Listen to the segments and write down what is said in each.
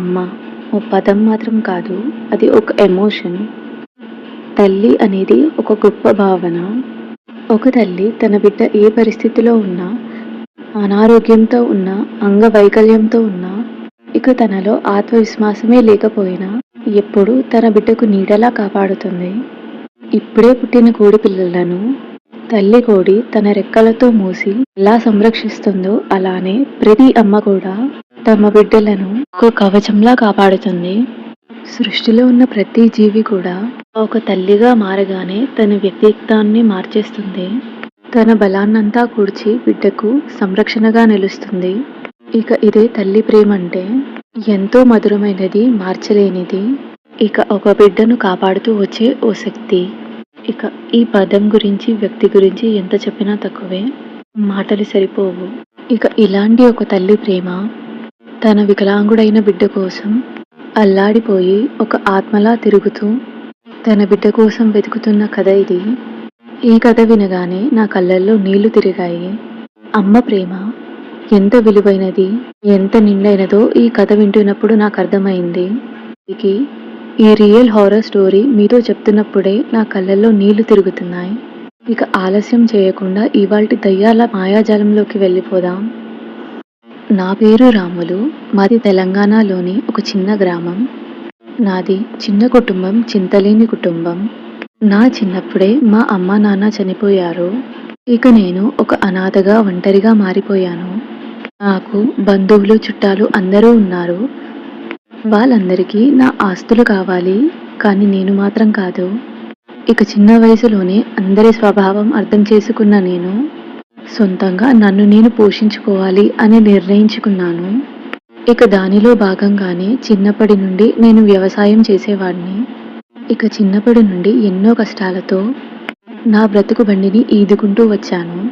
అమ్మ ఓ పదం మాత్రం కాదు అది ఒక ఎమోషన్ తల్లి అనేది ఒక గొప్ప భావన. ఒక తల్లి తన బిడ్డ ఏ పరిస్థితిలో ఉన్నా అనారోగ్యంతో ఉన్నా అంగవైకల్యంతో ఉన్నా ఇక తనలో ఆత్మవిశ్వాసమే లేకపోయినా ఎప్పుడు తన బిడ్డకు నీడలా కాపాడుతుంది. ఇప్పుడే పుట్టిన కోడి పిల్లలను తల్లి కోడి తన రెక్కలతో మూసి ఎలా సంరక్షిస్తుందో అలానే ప్రతి అమ్మ కూడా తమ బిడ్డలను ఒక కవచంలా కాపాడుతుంది. సృష్టిలో ఉన్న ప్రతి జీవి కూడా ఒక తల్లిగా మారగానే తన వ్యక్తిత్వాన్ని మార్చేస్తుంది. తన బలాన్నంతా కూర్చి బిడ్డకు సంరక్షణగా నిలుస్తుంది. ఇక ఇదే తల్లి ప్రేమ అంటే ఎంతో మధురమైనది మార్చలేనిది. ఇక ఒక బిడ్డను కాపాడుతూ వచ్చే ఓ శక్తి. ఇక ఈ పదం గురించి వ్యక్తి గురించి ఎంత చెప్పినా తక్కువే. మాటలు సరిపోవు. ఇక ఇలాంటి ఒక తల్లి ప్రేమ తన వికలాంగుడైన బిడ్డ కోసం అల్లాడిపోయి ఒక ఆత్మలా తిరుగుతూ తన బిడ్డ కోసం వెతుకుతున్న కథ ఇది. ఈ కథ వినగానే నా కళ్ళల్లో నీళ్ళు తిరిగాయి. అమ్మ ప్రేమ ఎంత విలువైనది ఎంత నిండైనదో ఈ కథ వింటున్నప్పుడు నాకు అర్థమైంది. ఇది ఈ రియల్ హారర్ స్టోరీ మీతో చెప్తున్నప్పుడే నా కళ్ళల్లో నీళ్ళు తిరుగుతున్నాయి. ఇక ఆలస్యం చేయకుండా ఇవాల్టి దయ్యాల మాయాజాలంలోకి వెళ్ళిపోదాం. నా పేరు రాములు. మాది తెలంగాణలోని ఒక చిన్న గ్రామం. నాది చిన్న కుటుంబం చింతలేని కుటుంబం. నా చిన్నప్పుడే మా అమ్మ నాన్న చనిపోయారు. ఇక నేను ఒక అనాథగా ఒంటరిగా మారిపోయాను. నాకు బంధువులు చుట్టాలు అందరూ ఉన్నారు. వాళ్ళందరికీ నా ఆస్తులు కావాలి కానీ నేను మాత్రం కాదు. ఇక చిన్న వయసులోనే అందరి స్వభావం అర్థం చేసుకున్న నేను సొంతంగా నన్ను నేను పోషించుకోవాలి అని నిర్ణయించుకున్నాను. ఇక దానిలో భాగంగానే చిన్నప్పటి నుండి నేను వ్యవసాయం చేసేవాడిని. ఇక చిన్నప్పటి నుండి ఎన్నో కష్టాలతో నా బ్రతుకు బండిని ఈదుకుంటూ వచ్చాను.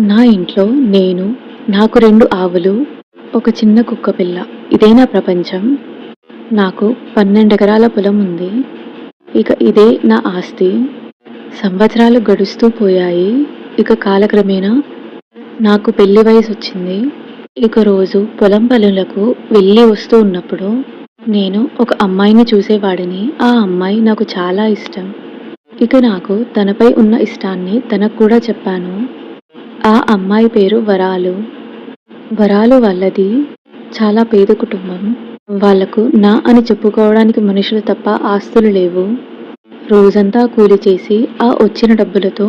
నా ఇంట్లో నేను నాకు రెండు ఆవులు ఒక చిన్న కుక్క పిల్ల. ఇదే నా ప్రపంచం. నాకు పన్నెండు ఎకరాల పొలం ఉంది. ఇక ఇదే నా ఆస్తి. సంవత్సరాలు గడుస్తూ పోయాయి. ఇక కాలక్రమేణా నాకు పెళ్ళి వయసు వచ్చింది ఇక రోజు పొలం పనులకు వెళ్ళి వస్తూ ఉన్నప్పుడు నేను ఒక అమ్మాయిని చూసేవాడిని. ఆ అమ్మాయి నాకు చాలా ఇష్టం. ఇక నాకు తనపై ఉన్న ఇష్టాన్ని తనకు కూడా చెప్పాను. ఆ అమ్మాయి పేరు వరాలు. వరాలు వాళ్ళది చాలా పేద కుటుంబం. వాళ్ళకు నా అని చెప్పుకోవడానికి మనుషులు తప్ప ఆస్తులు లేవు. రోజంతా కూలి చేసి ఆ వచ్చిన డబ్బులతో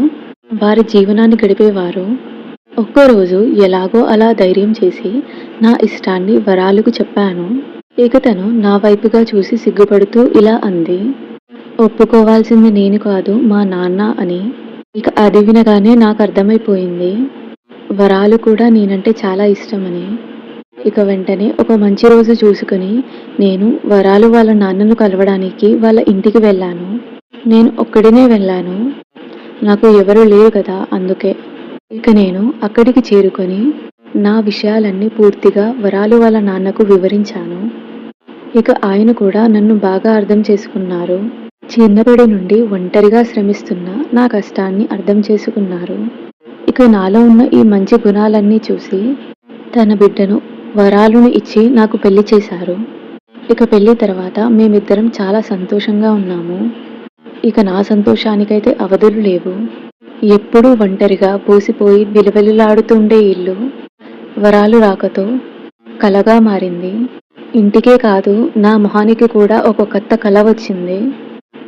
వారి జీవనాన్ని గడిపేవారు. ఒక్కరోజు ఎలాగో అలా ధైర్యం చేసి నా ఇష్టాన్ని వరాలకు చెప్పాను. ఇక తను నా వైపుగా చూసి సిగ్గుపడుతూ ఇలా అంది. ఒప్పుకోవాల్సింది నేను కాదు మా నాన్న అని. ఇక అది వినగానే నాకు అర్థమైపోయింది. వరాలు కూడా నేనంటే చాలా ఇష్టమని. ఇక వెంటనే ఒక మంచి రోజు చూసుకుని నేను వరాలు వాళ్ళ నాన్నను కలవడానికి వాళ్ళ ఇంటికి వెళ్ళాను. నేను ఒక్కడినే వెళ్ళాను. నాకు ఎవరు లేరు కదా అందుకే. ఇక నేను అక్కడికి చేరుకొని నా విషయాలన్నీ పూర్తిగా వరాలు వాళ్ళ నాన్నకు వివరించాను. ఇక ఆయన కూడా నన్ను బాగా అర్థం చేసుకున్నారు. చిన్నప్పటి నుండి ఒంటరిగా శ్రమిస్తున్న నా కష్టాన్ని అర్థం చేసుకున్నారు. ఇక నాలో ఉన్న ఈ మంచి గుణాలన్నీ చూసి తన బిడ్డను వరాలను ఇచ్చి నాకు పెళ్ళి చేశారు. ఇక పెళ్ళి తర్వాత మేమిద్దరం చాలా సంతోషంగా ఉన్నాము. ఇక నా సంతోషానికైతే అవధులు లేవు. ఎప్పుడూ ఒంటరిగా పూసిపోయి విలువెలులాడుతుండే ఇల్లు వరాలు రాకతో కలగా మారింది. ఇంటికే కాదు నా మొహానికి కూడా ఒక కొత్త కళ వచ్చింది.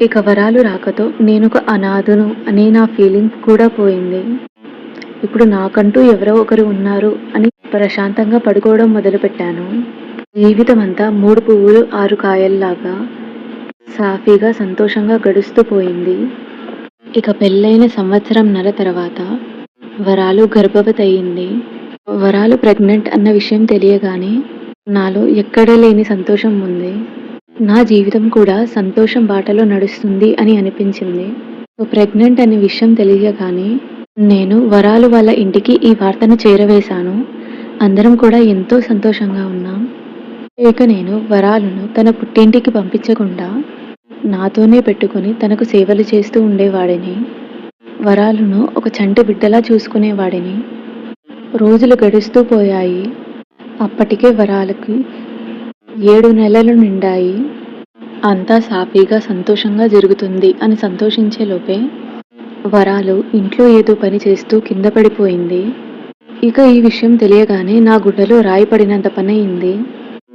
ఇక వరాలు రాకతో నేను ఒక అనాథును అనే నా ఫీలింగ్ కూడా పోయింది. ఇప్పుడు నాకంటూ ఎవరో ఒకరు ఉన్నారు అని ప్రశాంతంగా పడుకోవడం మొదలుపెట్టాను. జీవితం అంతా మూడు పువ్వులు ఆరు కాయల్లాగా సాఫీగా సంతోషంగా గడుస్తూ పోయింది. ఇక పెళ్ళైన సంవత్సరం నెల తర్వాత వరాలు గర్భవతి అయింది వరాలు ప్రెగ్నెంట్ అన్న విషయం తెలియగానే నాలో ఎక్కడ లేని సంతోషం ఉంది. నా జీవితం కూడా సంతోషం బాటలో నడుస్తుంది అని అనిపించింది. ప్రెగ్నెంట్ అనే విషయం తెలియగానే నేను వరాలు వాళ్ళ ఇంటికి ఈ వార్తను చేరవేశాను. అందరం కూడా ఎంతో సంతోషంగా ఉన్నాం. ఇక నేను వరాలను తన పుట్టింటికి పంపించకుండా నాతోనే పెట్టుకుని తనకు సేవలు చేస్తూ ఉండేవాడిని. వరాలను ఒక చంటి బిడ్డలా చూసుకునేవాడిని. రోజులు గడుస్తూ పోయాయి. అప్పటికే వరాలకి ఏడు నెలలు నిండాయి. అంతా సాఫీగా సంతోషంగా జరుగుతుంది అని సంతోషించే లోపే వరాలు ఇంట్లో ఏదో పని చేస్తూ కింద పడిపోయింది. ఇక ఈ విషయం తెలియగానే నా గుడ్డలో రాయి పడినంత పని అయింది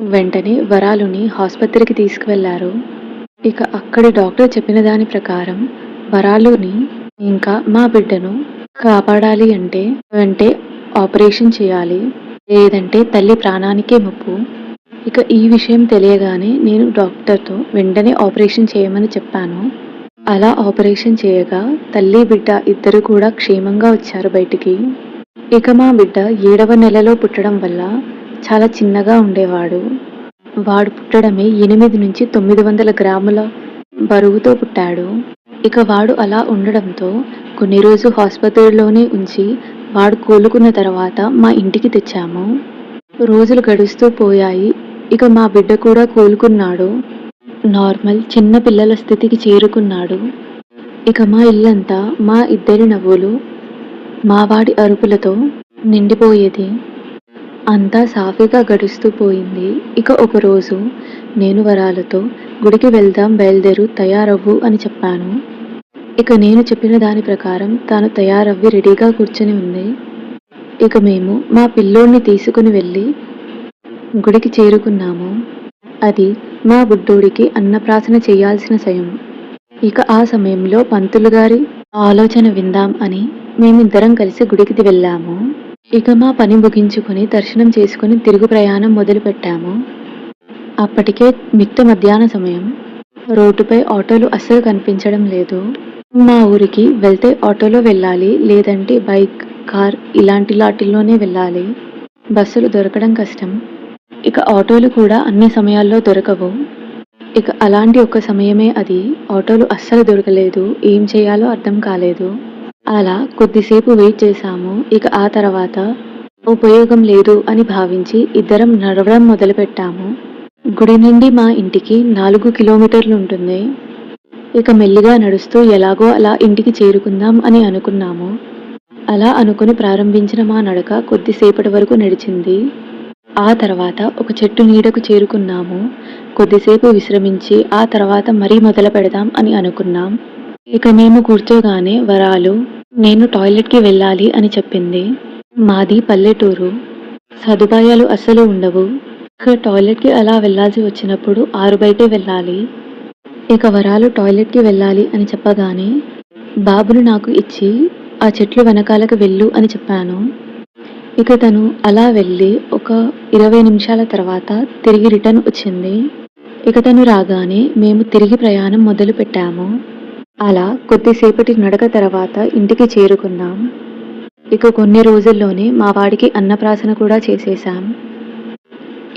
వెంటనే వరాలుని ఆసుపత్రికి తీసుకువెళ్ళారు. ఇక అక్కడి డాక్టర్ చెప్పిన దాని ప్రకారం వరాలుని ఇంకా మా బిడ్డను కాపాడాలి అంటే అంటే ఆపరేషన్ చేయాలి. లేదంటే తల్లి ప్రాణానికే ముప్పు. ఇక ఈ విషయం తెలియగానే నేను డాక్టర్తో వెంటనే ఆపరేషన్ చేయమని చెప్పాను. అలా ఆపరేషన్ చేయగా తల్లి బిడ్డ ఇద్దరు కూడా క్షేమంగా వచ్చారు బయటికి. ఇక మా బిడ్డ ఏడవ నెలలో పుట్టడం వల్ల చాలా చిన్నగా ఉండేవాడు. వాడు పుట్టడమే ఎనిమిది నుంచి తొమ్మిది వందల గ్రాముల బరువుతో పుట్టాడు. ఇక వాడు అలా ఉండడంతో కొన్ని రోజు హాస్పిటల్లోనే ఉంచి వాడు కోలుకున్న తర్వాత మా ఇంటికి తెచ్చాము. రోజులు గడుస్తూ పోయాయి. ఇక మా బిడ్డ కూడా కోలుకున్నాడు. నార్మల్ చిన్న పిల్లల స్థితికి చేరుకున్నాడు. ఇక మా ఇల్లంతా మా ఇద్దరి నవ్వులు మా వాడి అరుపులతో నిండిపోయేది. అంతా సాఫీగా గడుస్తూ పోయింది. ఇక ఒకరోజు నేను వరాలతో గుడికి వెళ్దాం బయలుదేరు తయారవ్వు అని చెప్పాను. ఇక నేను చెప్పిన దాని ప్రకారం తాను తయారవ్వి రెడీగా కూర్చొని ఉంది. ఇక మేము మా పిల్లోడిని తీసుకుని వెళ్ళి గుడికి చేరుకున్నాము. అది మా బుడ్డోడికి అన్నప్రాసన చేయాల్సిన సమయం ఇక ఆ సమయంలో పంతులు గారి ఆలోచన విందాం అని మేమిద్దరం కలిసి గుడికి వెళ్ళాము. ఇక మా పని ముగించుకొని దర్శనం చేసుకుని తిరుగు ప్రయాణం మొదలుపెట్టాము. అప్పటికే మిట్ట మధ్యాహ్న సమయం. రోడ్డుపై ఆటోలు అస్సలు కనిపించడం లేదు. మా ఊరికి వెళ్తే ఆటోలో వెళ్ళాలి లేదంటే బైక్ కార్ ఇలాంటి లాటిల్లోనే వెళ్ళాలి. బస్సులు దొరకడం కష్టం. ఇక ఆటోలు కూడా అన్ని సమయాల్లో దొరకవు. ఇక అలాంటి ఒక సమయమే అది. ఆటోలు అస్సలు దొరకలేదు. ఏం చేయాలో అర్థం కాలేదు. అలా కొద్దిసేపు వెయిట్ చేశాము. ఇక ఆ తర్వాత ఉపయోగం లేదు అని భావించి ఇద్దరం నడవడం మొదలుపెట్టాము. గుడి నుండి మా ఇంటికి నాలుగు కిలోమీటర్లు ఉంటుంది. ఇక మెల్లిగా నడుస్తూ ఎలాగో అలా ఇంటికి చేరుకుందాం అని అనుకున్నాము. అలా అనుకుని ప్రారంభించిన మా నడక కొద్దిసేపటి వరకు నడిచింది. ఆ తర్వాత ఒక చెట్టు నీడకు చేరుకున్నాము. కొద్దిసేపు విశ్రమించి ఆ తర్వాత మరీ మొదలు పెడదాం అని అనుకున్నాం. ఇక మేము కూర్చోగానే వరాలు నేను టాయిలెట్కి వెళ్ళాలి అని చెప్పింది. మాది పల్లెటూరు. సదుపాయాలు అస్సలు ఉండవు. ఇక టాయిలెట్కి అలా వెళ్ళాల్సి వచ్చినప్పుడు ఆరు బయటే వెళ్ళాలి. ఇక వరాలు టాయిలెట్కి వెళ్ళాలి అని చెప్పగానే బాబును నాకు ఇచ్చి ఆ చెట్లు వెనకాలకు వెళ్ళు అని చెప్పాను. ఇక తను అలా వెళ్ళి ఒక ఇరవై నిమిషాల తర్వాత తిరిగి రిటర్న్ వచ్చింది. ఇక తను రాగానే మేము తిరిగి ప్రయాణం మొదలు పెట్టాము అలా కొద్దిసేపటి నడక తర్వాత ఇంటికి చేరుకున్నాం. ఇక కొన్ని రోజుల్లోనే మా వాడికి అన్నప్రాసన కూడా చేసేశాం.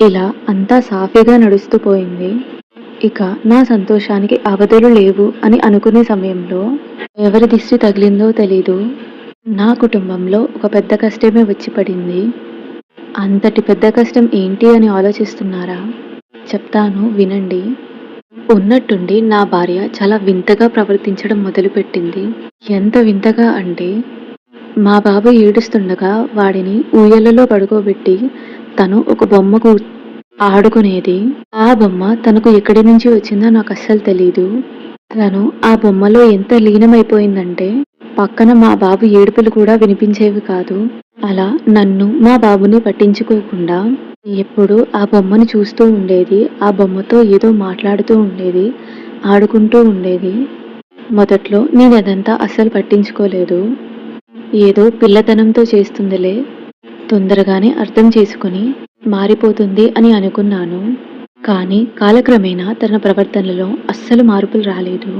ఇలా అంతా సాఫీగా నడుస్తూ పోయింది. ఇక నా సంతోషానికి అవధులు లేవు అని అనుకునే సమయంలో ఎవరి దిష్టి తగిలిందో తెలీదు. నా కుటుంబంలో ఒక పెద్ద కష్టమే వచ్చి పడింది. అంతటి పెద్ద కష్టం ఏంటి అని ఆలోచిస్తున్నారా? చెప్తాను వినండి. ఉన్నట్టుండి నా భార్య చాలా వింతగా ప్రవర్తించడం మొదలుపెట్టింది. ఎంత వింతగా అంటే మా బాబు ఏడుస్తుండగా వాడిని ఊయలలో పడుకోబెట్టి తను ఒక బొమ్మకు ఆడుకునేది. ఆ బొమ్మ తనకు ఎక్కడి నుంచి వచ్చిందో నాకు అస్సలు తెలీదు. తను ఆ బొమ్మలో ఎంత లీనమైపోయిందంటే పక్కన మా బాబు ఏడుపులు కూడా వినిపించేవి కాదు. అలా నన్ను మా బాబుని పట్టించుకోకుండా ఎప్పుడు ఆ బొమ్మను చూస్తూ ఉండేది. ఆ బొమ్మతో ఏదో మాట్లాడుతూ ఉండేది. ఆడుకుంటూ ఉండేది. మొదట్లో నేను అదంతా అస్సలు పట్టించుకోలేదు. ఏదో పిల్లతనంతో చేస్తుందిలే. తొందరగానే అర్థం చేసుకుని మారిపోతుంది అని అనుకున్నాను. కానీ కాలక్రమేణా తన ప్రవర్తనలో అస్సలు మార్పులు రాలేదు.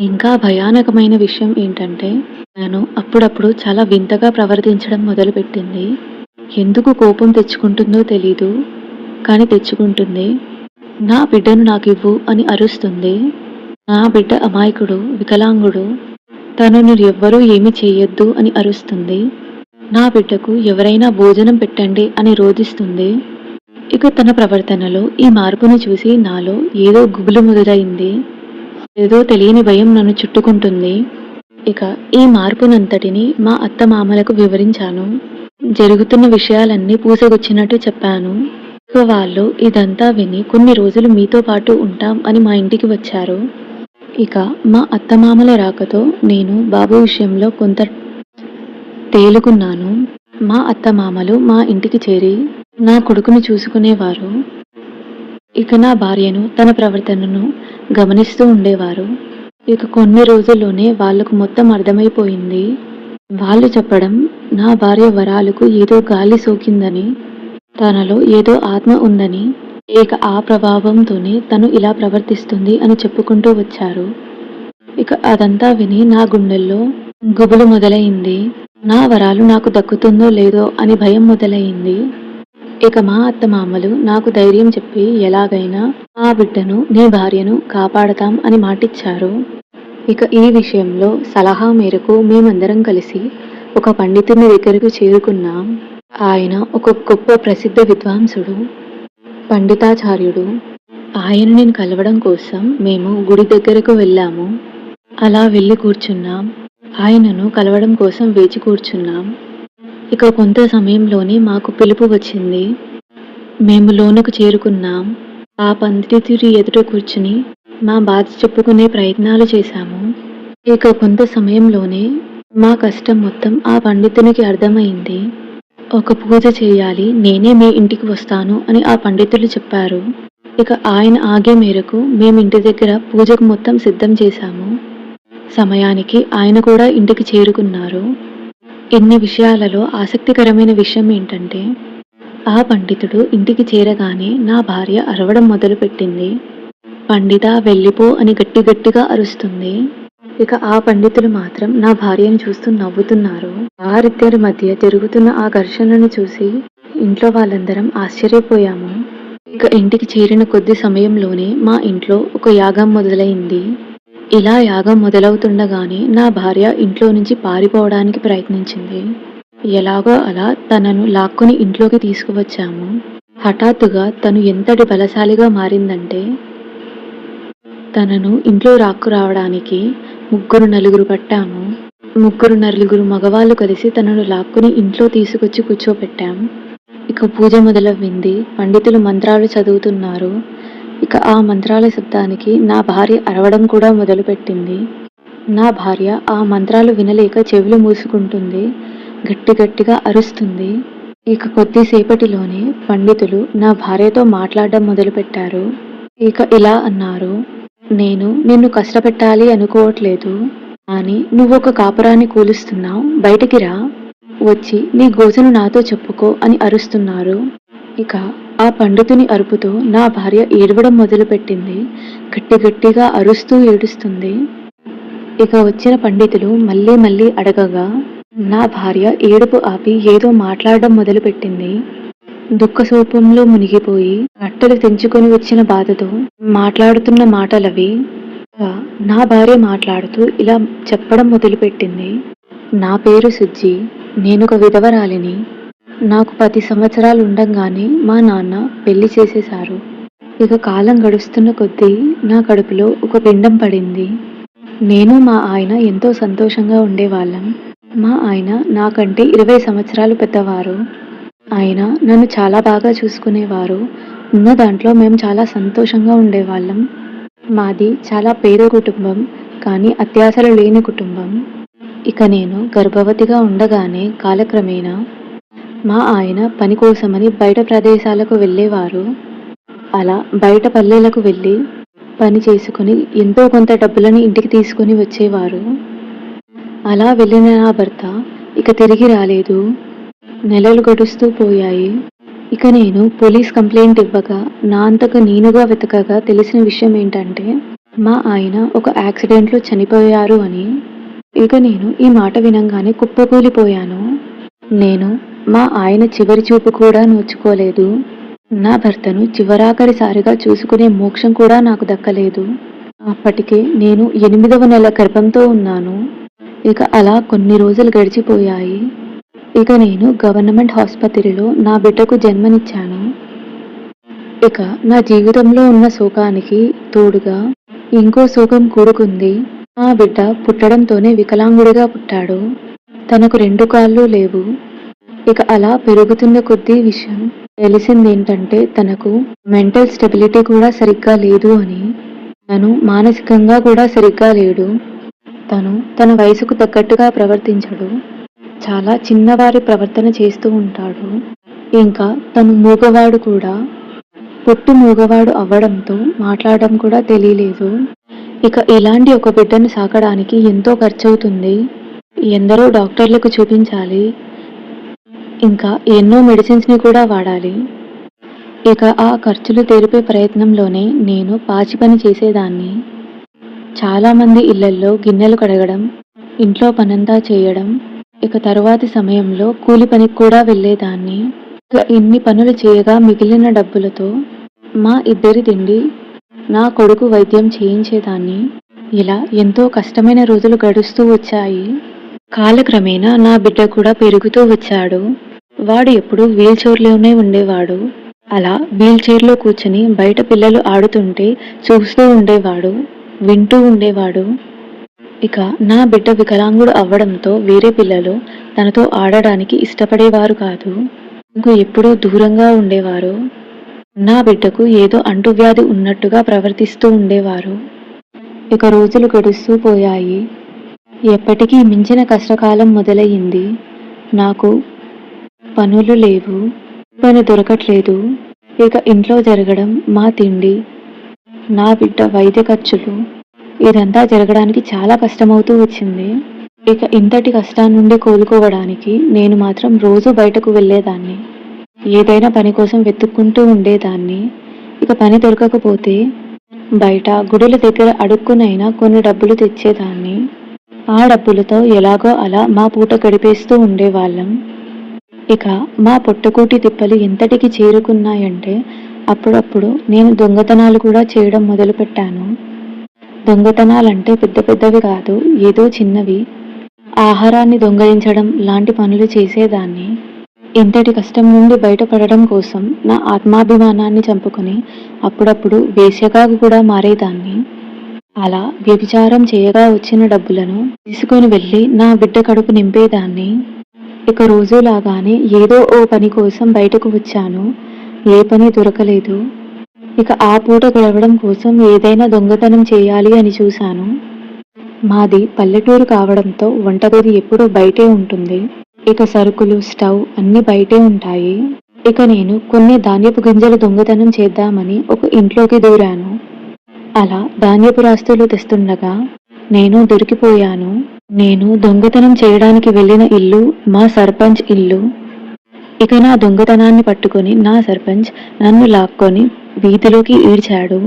ఇంకా భయానకమైన విషయం ఏంటంటే నేను అప్పుడప్పుడు చాలా వింతగా ప్రవర్తించడం మొదలుపెట్టింది. ఎందుకు కోపం తెచ్చుకుంటుందో తెలీదు కానీ తెచ్చుకుంటుంది. నా బిడ్డను నాకు ఇవ్వు అని అరుస్తుంది. నా బిడ్డ అమాయకుడు వికలాంగుడు. తనను ఎవ్వరూ ఏమి చేయొద్దు అని అరుస్తుంది. నా బిడ్డకు ఎవరైనా భోజనం పెట్టండి అని రోధిస్తుంది. ఇక తన ప్రవర్తనలో ఈ మార్పును చూసి నాలో ఏదో గుబులు మొదలైంది. ఏదో తెలియని భయం నన్ను చుట్టుకుంటుంది. ఇక ఈ మార్పునంతటిని మా అత్త మామలకు వివరించాను. జరుగుతున్న విషయాలన్నీ పూసగుచ్చినట్టు చెప్పాను. వాళ్ళు ఇదంతా విని కొన్ని రోజులు మీతో పాటు ఉంటాం అని మా ఇంటికి వచ్చారు. ఇక మా అత్తమామల రాకతో నేను బాబు విషయంలో కొంత తేలుకున్నాను. మా అత్తమామలు మా ఇంటికి చేరి నా కొడుకుని చూసుకునేవారు. ఇక నా భార్యను తన ప్రవర్తనను గమనిస్తూ ఉండేవారు. ఇక కొన్ని రోజుల్లోనే వాళ్ళకు మొత్తం అర్థమైపోయింది. వాళ్ళు చెప్పడం నా భార్య వరాలకు ఏదో గాలి సోకిందని తనలో ఏదో ఆత్మ ఉందని ఇక ఆ ప్రభావంతోనే తను ఇలా ప్రవర్తిస్తుంది అని చెప్పుకుంటూ వచ్చారు. ఇక అదంతా విని నా గుండెల్లో గుబులు మొదలైంది. నా వరాలు నాకు దక్కుతుందో లేదో అని భయం మొదలైంది. ఇక మా అత్త మామలు నాకు ధైర్యం చెప్పి ఎలాగైనా ఆ బిడ్డను నీ భార్యను కాపాడతాం అని మాటిచ్చారు. ఇక ఈ విషయంలో సలహా మేరకు మేమందరం కలిసి ఒక పండితుని దగ్గరకు చేరుకున్నాం ఆయన ఒక గొప్ప ప్రసిద్ధ విద్వాంసుడు పండితాచార్యుడు. ఆయన నేను కలవడం కోసం మేము గుడి దగ్గరకు వెళ్ళాము. అలా వెళ్ళి కూర్చున్నాం. ఆయనను కలవడం కోసం వేచి కూర్చున్నాం. ఇక కొంత సమయంలోనే మాకు పిలుపు వచ్చింది. మేము లోనకు చేరుకున్నాం. ఆ పండితుడి ఎదుట కూర్చుని మా బాధ చెప్పుకునే ప్రయత్నాలు చేశాము. ఇక కొంత సమయంలోనే మా కష్టం మొత్తం ఆ పండితునికి అర్థమైంది. ఒక పూజ చేయాలి నేనే మీ ఇంటికి వస్తాను అని ఆ పండితులు చెప్పారు. ఇక ఆయన ఆగే మేరకు మేము ఇంటి దగ్గర పూజకు మొత్తం సిద్ధం చేశాము. సమయానికి ఆయన కూడా ఇంటికి చేరుకున్నారు. ఇన్ని విషయాలలో ఆసక్తికరమైన విషయం ఏంటంటే ఆ పండితుడు ఇంటికి చేరగానే నా భార్య అరవడం మొదలుపెట్టింది. పండిత వెళ్ళిపో అని గట్టి గట్టిగా అరుస్తుంది. ఇక ఆ పండితులు మాత్రం నా భార్యను చూస్తూ నవ్వుతున్నారు. వారిద్దరి మధ్య జరుగుతున్న ఆ ఘర్షణను చూసి ఇంట్లో వాళ్ళందరం ఆశ్చర్యపోయాము. ఇక ఇంటికి చేరిన కొద్ది సమయంలోనే మా ఇంట్లో ఒక యాగం మొదలైంది. ఇలా యాగం మొదలవుతుండగానే నా భార్య ఇంట్లో నుంచి పారిపోవడానికి ప్రయత్నించింది. ఎలాగో అలా తనను లాక్కుని ఇంట్లోకి తీసుకువచ్చాము. హఠాత్తుగా తను ఎంతటి బలశాలిగా మారిందంటే తనను ఇంట్లో రాక్కు రావడానికి ముగ్గురు నలుగురు పట్టాము ముగ్గురు నలుగురు మగవాళ్ళు కలిసి తనను లాక్కుని ఇంట్లో తీసుకొచ్చి కూర్చోపెట్టాం ఇక పూజ మొదలవ్వింది. పండితులు మంత్రాలు చదువుతున్నారు. ఇక ఆ మంత్రాల శబ్దానికి నా భార్య అరవడం కూడా మొదలుపెట్టింది. నా భార్య ఆ మంత్రాలు వినలేక చెవులు మూసుకుంటుంది. గట్టి గట్టిగా అరుస్తుంది. ఇక కొద్దిసేపటిలోనే పండితులు నా భార్యతో మాట్లాడడం మొదలుపెట్టారు. ఇక ఇలా అన్నారు. నేను నిన్ను కష్టపెట్టాలి అనుకోవట్లేదు. కానీ నువ్వు ఒక కాపురాన్ని కూలుస్తున్నావు. బయటికి రా. వచ్చి నీ గోజను నాతో చెప్పుకో అని అరుస్తున్నారు. ఇక ఆ పండితుని అరుపుతో నా భార్య ఏడవడం మొదలుపెట్టింది. గట్టి గట్టిగా అరుస్తూ ఏడుస్తుంది. ఇక వచ్చిన పండితులు మళ్ళీ మళ్ళీ అడగగా నా భార్య ఏడుపు ఆపి ఏదో మాట్లాడడం మొదలుపెట్టింది. దుఃఖ సూపంలో మునిగిపోయి నట్టలు తెంచుకొని వచ్చిన బాధతో మాట్లాడుతున్న మాటలవి నా భార్య మాట్లాడుతూ ఇలా చెప్పడం మొదలుపెట్టింది. నా పేరు సుజ్జి నేనొక విధవరాలిని. నాకు పది సంవత్సరాలు ఉండంగానే మా నాన్న పెళ్ళి చేసేశారు. ఇక కాలం గడుస్తున్న కొద్దీ నా కడుపులో ఒక పిండం పడింది. నేను మా ఆయన ఎంతో సంతోషంగా ఉండేవాళ్ళం. మా ఆయన నాకంటే ఇరవై సంవత్సరాలు పెద్దవారు. ఆయన నన్ను చాలా బాగా చూసుకునేవారు. ఉన్న దాంట్లో మేము చాలా సంతోషంగా ఉండేవాళ్ళం. మాది చాలా పేద కుటుంబం కానీ అత్యాసలు లేని కుటుంబం. ఇక నేను గర్భవతిగా ఉండగానే కాలక్రమేణా మా ఆయన పని కోసమని బయట ప్రదేశాలకు వెళ్ళేవారు. అలా బయట పల్లెలకు వెళ్ళి పని చేసుకుని ఎంతో కొంత డబ్బులని ఇంటికి తీసుకొని వచ్చేవారు. అలా వెళ్ళిన నా భర్త ఇక తిరిగి రాలేదు. నెలలు గడుస్తూ పోయాయి. ఇక నేను పోలీస్ కంప్లైంట్ ఇవ్వగా నా అంతకు నేనుగా వెతకగా తెలిసిన విషయం ఏంటంటే మా ఆయన ఒక యాక్సిడెంట్లో చనిపోయారు అని. ఇక నేను ఈ మాట వినంగానే కుప్పకూలిపోయాను. నేను మా ఆయన చివరి చూపు కూడా నోచుకోలేదు. నా భర్తను చివరాఖరిసారిగా చూసుకునే మోక్షం కూడా నాకు దక్కలేదు. అప్పటికే నేను ఎనిమిదవ నెల గర్భంతో ఉన్నాను. ఇక అలా కొన్ని రోజులు గడిచిపోయాయి. ఇక నేను గవర్నమెంట్ ఆసుపత్రిలో నా బిడ్డకు జన్మనిచ్చాను. ఇక నా జీవితంలో ఉన్న శోకానికి తోడుగా ఇంకో శోకం కూడుకుంది. ఆ బిడ్డ పుట్టడంతోనే వికలాంగుడిగా పుట్టాడు. తనకు రెండు కాళ్ళు లేవు. ఇక అలా పెరుగుతున్న కొద్దీ విషయం తెలిసింది ఏంటంటే తనకు మెంటల్ స్టెబిలిటీ కూడా సరిగ్గా లేదు అని. తను మానసికంగా కూడా సరిగ్గా లేడు. తను తన వయసుకు తగ్గట్టుగా ప్రవర్తించడు. చాలా చిన్నవారి ప్రవర్తన చేస్తూ ఉంటాడు. ఇంకా తను మూగవాడు కూడా. పొట్టు మూగవాడు అవ్వడంతో మాట్లాడడం కూడా తెలియలేదు. ఇక ఇలాంటి ఒక బిడ్డను సాకడానికి ఎంతో ఖర్చవుతుంది. ఎందరో డాక్టర్లకు చూపించాలి. ఇంకా ఎన్నో మెడిసిన్స్ని కూడా వాడాలి. ఇక ఆ ఖర్చులు తెరిపే ప్రయత్నంలోనే నేను పాచి పని చేసేదాన్ని. చాలామంది ఇళ్ళల్లో గిన్నెలు కడగడం ఇంట్లో పనంతా చేయడం ఇక తరువాతి సమయంలో కూలి పనికి కూడా వెళ్ళేదాన్ని. ఇన్ని పనులు చేయగా మిగిలిన డబ్బులతో మా ఇద్దరి తిండి నా కొడుకు వైద్యం చేయించేదాన్ని. ఇలా ఎంతో కష్టమైన రోజులు గడుస్తూ వచ్చాయి. కాలక్రమేణా నా బిడ్డ కూడా పెరుగుతూ వచ్చాడు. వాడు ఎప్పుడూ వీల్చైర్లోనే ఉండేవాడు. అలా వీల్చైర్లో కూర్చుని బయట పిల్లలు ఆడుతుంటే చూస్తూ ఉండేవాడు వింటూ ఉండేవాడు. ఇక నా బిడ్డ వికలాంగుడు అవ్వడంతో వేరే పిల్లలు తనతో ఆడడానికి ఇష్టపడేవారు కాదు. నాకు ఎప్పుడూ దూరంగా ఉండేవారు. నా బిడ్డకు ఏదో అంటువ్యాధి ఉన్నట్టుగా ప్రవర్తిస్తూ ఉండేవారు. ఇక రోజులు గడుస్తూ పోయాయి. ఎప్పటికీ మించిన కష్టకాలం మొదలయ్యింది. నాకు పనులు లేవు. పని దొరకట్లేదు. ఇక ఇంట్లో జరగడం మా తిండి. నా బిడ్డ వైద్య ఖర్చులు ఇదంతా జరగడానికి చాలా కష్టమవుతూ వచ్చింది. ఇక ఇంతటి కష్టం నుండి కోలుకోవడానికి నేను మాత్రం రోజు బయటకు వెళ్ళేదాన్ని. ఏదైనా పని కోసం వెతుక్కుంటూ ఉండేదాన్ని. ఇక పని దొరకకపోతే బయట గుడుల దగ్గర అడుక్కునైనా కొన్ని డబ్బులు తెచ్చేదాన్ని. ఆ డబ్బులతో ఎలాగో అలా మా పూట గడిపేస్తూ ఉండేవాళ్ళం. ఇక మా పొట్టకూటి తిప్పలు ఎంతటికి చేరుకున్నాయంటే అప్పుడప్పుడు నేను దొంగతనాలు కూడా చేయడం మొదలుపెట్టాను. దొంగతనాలంటే పెద్ద పెద్దవి కాదు ఏదో చిన్నవి. ఆహారాన్ని దొంగలించడం లాంటి పనులు చేసేదాన్ని. ఇంతటి కష్టం నుండి బయటపడడం కోసం నా ఆత్మాభిమానాన్ని చంపుకొని అప్పుడప్పుడు వేశ్యగా కూడా మారేదాన్ని. అలా వ్యభిచారం చేయగా వచ్చిన డబ్బులను తీసుకొని వెళ్ళి నా బిడ్డ కడుపు నింపేదాన్ని. ఇక రోజులాగానే ఏదో ఓ పని కోసం బయటకు వచ్చాను. ఏ పని దొరకలేదు. ఇక ఆ పూట గడవడం కోసం ఏదైనా దొంగతనం చేయాలి అని చూశాను. మాది పల్లెటూరు కావడంతో వంటగది ఎప్పుడూ బయటే ఉంటుంది. ఇక సరుకులు స్టవ్ అన్ని బయటే ఉంటాయి. ఇక నేను కొన్ని ధాన్యపు గింజలు దొంగతనం చేద్దామని ఒక ఇంట్లోకి దూరాను. అలా ధాన్యపు రాస్తులు తెస్తుండగా నేను దొరికిపోయాను. నేను దొంగతనం చేయడానికి వెళ్ళిన ఇల్లు మా సర్పంచ్ ఇల్లు. ఇక నా దొంగతనాన్ని పట్టుకొని నా సర్పంచ్ నన్ను లాక్కొని వీధిలోకి ఈడ్చాడు.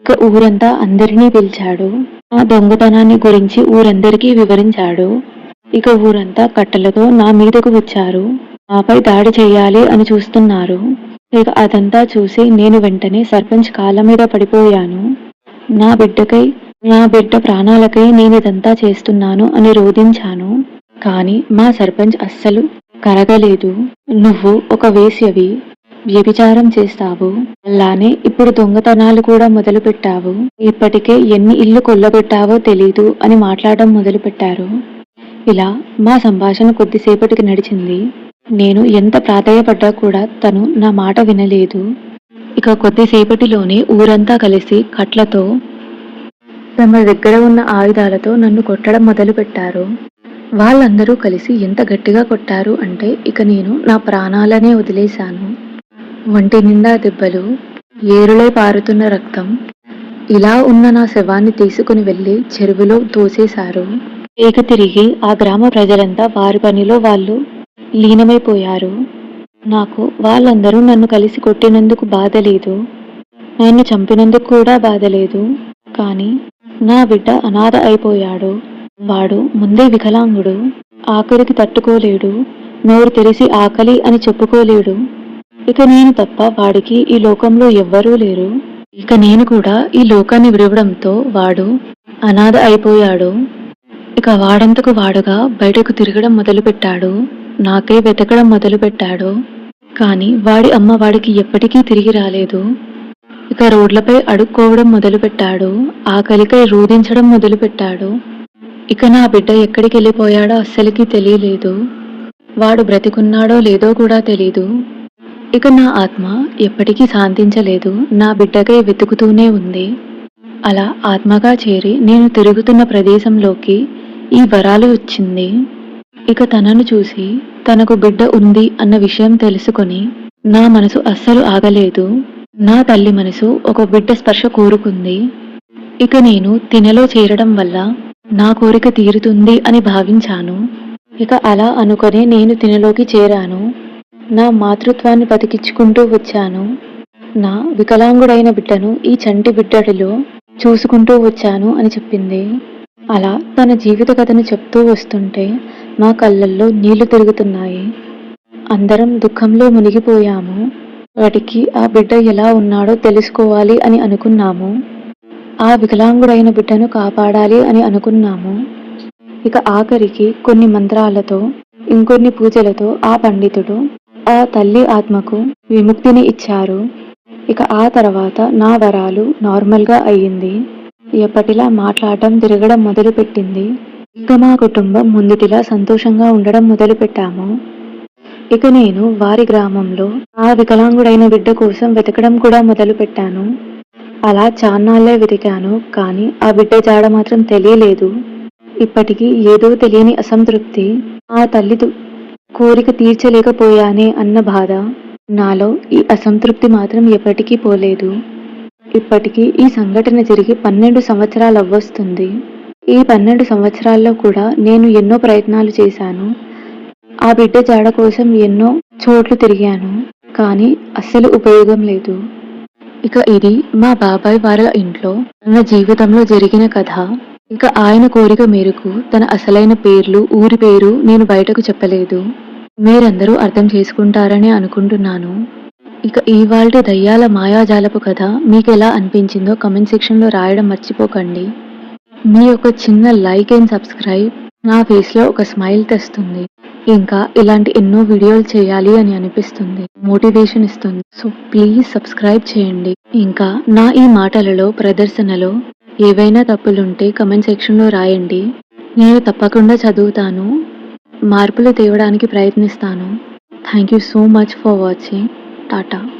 ఇక ఊరంతా అందరినీ పిలిచాడు. ఆ దొంగతనాన్ని గురించి ఊరందరికీ వివరించాడు. ఇక ఊరంతా కట్టెలతో నా మీదకు వచ్చారు. నాపై దాడి చేయాలి అని చూస్తున్నారు. ఇక అదంతా చూసి నేను వెంటనే సర్పంచ్ కాళ్ళ మీద పడిపోయాను. నా బిడ్డకై నా బిడ్డ ప్రాణాలకై నేను ఇదంతా చేస్తున్నాను అని రోధించాను. కానీ మా సర్పంచ్ అస్సలు కరగలేదు. నువ్వు ఒక వేశ్యవి. వ్యభిచారం చేస్తావు. అలానే ఇప్పుడు దొంగతనాలు కూడా మొదలుపెట్టావు. ఇప్పటికే ఎన్ని ఇల్లు కొల్లగొట్టావో తెలీదు అని మాట్లాడడం మొదలుపెట్టారు. ఇలా మా సంభాషణ కొద్దిసేపటికి నడిచింది. నేను ఎంత ప్రాధాయపడ్డా కూడా తను నా మాట వినలేదు. ఇక కొద్దిసేపటిలోనే ఊరంతా కలిసి కట్లతో తమ దగ్గర ఉన్న ఆయుధాలతో నన్ను కొట్టడం మొదలుపెట్టారు. వాళ్ళందరూ కలిసి ఎంత గట్టిగా కొట్టారు అంటే ఇక నేను నా ప్రాణాలనే వదిలేశాను. వంటి నిండా దెబ్బలు ఏరులై పారుతున్న రక్తం. ఇలా ఉన్న నా శవాన్ని తీసుకుని వెళ్ళి చెరువులో తోసేశారు. ఏక తిరిగి ఆ గ్రామ ప్రజలంతా వారి పనిలో వాళ్ళు లీనమైపోయారు. నాకు వాళ్ళందరూ నన్ను కలిసి కొట్టినందుకు బాధ లేదు. నన్ను చంపినందుకు కూడా బాధ లేదు. కానీ నా బిడ్డ అనాథ అయిపోయాడు. వాడు ముందే వికలాంగుడు. ఆకలికి తట్టుకోలేడు. నోరు తెరిసి ఆకలి అని చెప్పుకోలేడు. ఇక నేను తప్ప వాడికి ఈ లోకంలో ఎవ్వరూ లేరు. ఇక నేను కూడా ఈ లోకాన్ని విడవడంతో వాడు అనాథ అయిపోయాడు. ఇక వాడంతకు వాడుగా బయటకు తిరగడం మొదలుపెట్టాడు. నాకే వెతకడం మొదలుపెట్టాడు. కానీ వాడి అమ్మ వాడికి ఎప్పటికీ తిరిగి రాలేదు. ఇక రోడ్లపై అడుక్కోవడం మొదలుపెట్టాడు. ఆకలికై రోధించడం మొదలుపెట్టాడు. ఇక నా బిడ్డ ఎక్కడికి వెళ్ళిపోయాడో అస్సలికి తెలియలేదు. వాడు బ్రతికున్నాడో లేదో కూడా తెలీదు. ఇక నా ఆత్మ ఎప్పటికీ శాంతించలేదు. నా బిడ్డకై వెతుకుతూనే ఉంది. అలా ఆత్మగా చేరి నేను తిరుగుతున్న ప్రదేశంలోకి ఈ వరాలు వచ్చింది. ఇక తనను చూసి తనకు బిడ్డ ఉంది అన్న విషయం తెలుసుకొని నా మనసు అస్సలు ఆగలేదు. నా తల్లి మనసు ఒక బిడ్డ స్పర్శ కోరుకుంది. ఇక నేను తినలో చేరడం వల్ల నా కోరిక తీరుతుంది అని భావించాను. ఇక అలా అనుకొని నేను తినలోకి చేరాను. నా మాతృత్వాన్ని బతికించుకుంటూ వచ్చాను. నా వికలాంగుడైన బిడ్డను ఈ చంటి బిడ్డడిలో చూసుకుంటూ వచ్చాను అని చెప్పింది. అలా తన జీవిత కథను చెప్తూ వస్తుంటే మా కళ్ళల్లో నీళ్ళు తిరుగుతున్నాయి. అందరం దుఃఖంలో మునిగిపోయాము. వాటికి ఆ బిడ్డ ఎలా ఉన్నాడో తెలుసుకోవాలి అని అనుకున్నాము. ఆ వికలాంగుడైన బిడ్డను కాపాడాలి అని అనుకున్నాము. ఇక ఆఖరికి కొన్ని మంత్రాలతో ఇంకొన్ని పూజలతో ఆ పండితుడు ఆ తల్లి ఆత్మకు విముక్తిని ఇచ్చారు. ఇక ఆ తర్వాత నా వరాలు నార్మల్గా అయ్యింది. ఎప్పటిలా మాట్లాడటం తిరగడం మొదలుపెట్టింది. ఇక మా కుటుంబం ముందుటిలా సంతోషంగా ఉండడం మొదలుపెట్టాము. ఇక నేను వారి గ్రామంలో ఆ వికలాంగుడైన బిడ్డ కోసం వెతకడం కూడా మొదలుపెట్టాను. అలా చాన్నాళ్ళే వెతికాను కానీ ఆ బిడ్డ జాడ మాత్రం తెలియలేదు. ఇప్పటికీ ఏదో తెలియని అసంతృప్తి ఆ తల్లి కోరిక తీర్చలేకపోయానే అన్న బాధ. నాలో ఈ అసంతృప్తి మాత్రం ఎప్పటికీ పోలేదు. ఇప్పటికీ ఈ సంఘటన జరిగి పన్నెండు సంవత్సరాలు అవ్వొస్తుంది ఈ పన్నెండు సంవత్సరాల్లో కూడా నేను ఎన్నో ప్రయత్నాలు చేశాను. ఆ బిడ్డ జాడ కోసం ఎన్నో చోట్లు తిరిగాను. కానీ అస్సలు ఉపయోగం లేదు. ఇక ఇది మా బాబాయ్ వాళ్ళ ఇంట్లో నా జీవితంలో జరిగిన కథ. ఇక ఆయన కోరిక మేరకు తన అసలైన పేర్లు ఊరి పేరు నేను బయటకు చెప్పలేదు. మీరందరూ అర్థం చేసుకుంటారని అనుకుంటున్నాను. ఇక ఇవాల్టి దయ్యాల మాయాజాలపు కథ మీకు ఎలా అనిపించిందో కమెంట్ సెక్షన్లో రాయడం మర్చిపోకండి. మీ యొక్క చిన్న లైక్ అండ్ సబ్స్క్రైబ్ నా ఫేస్లో ఒక స్మైల్ తెస్తుంది. ఇంకా ఇలాంటి ఎన్నో వీడియోలు చేయాలి అని అనిపిస్తుంది. మోటివేషన్ ఇస్తుంది. సో ప్లీజ్ సబ్స్క్రైబ్ చేయండి. ఇంకా నా ఈ మాటలలో ప్రదర్శనలో ఏవైనా తప్పులుంటే కమెంట్ సెక్షన్లో రాయండి. నేను తప్పకుండా చదువుతాను. మార్పులు తేవడానికి ప్రయత్నిస్తాను. Thank you so much for watching. Tata.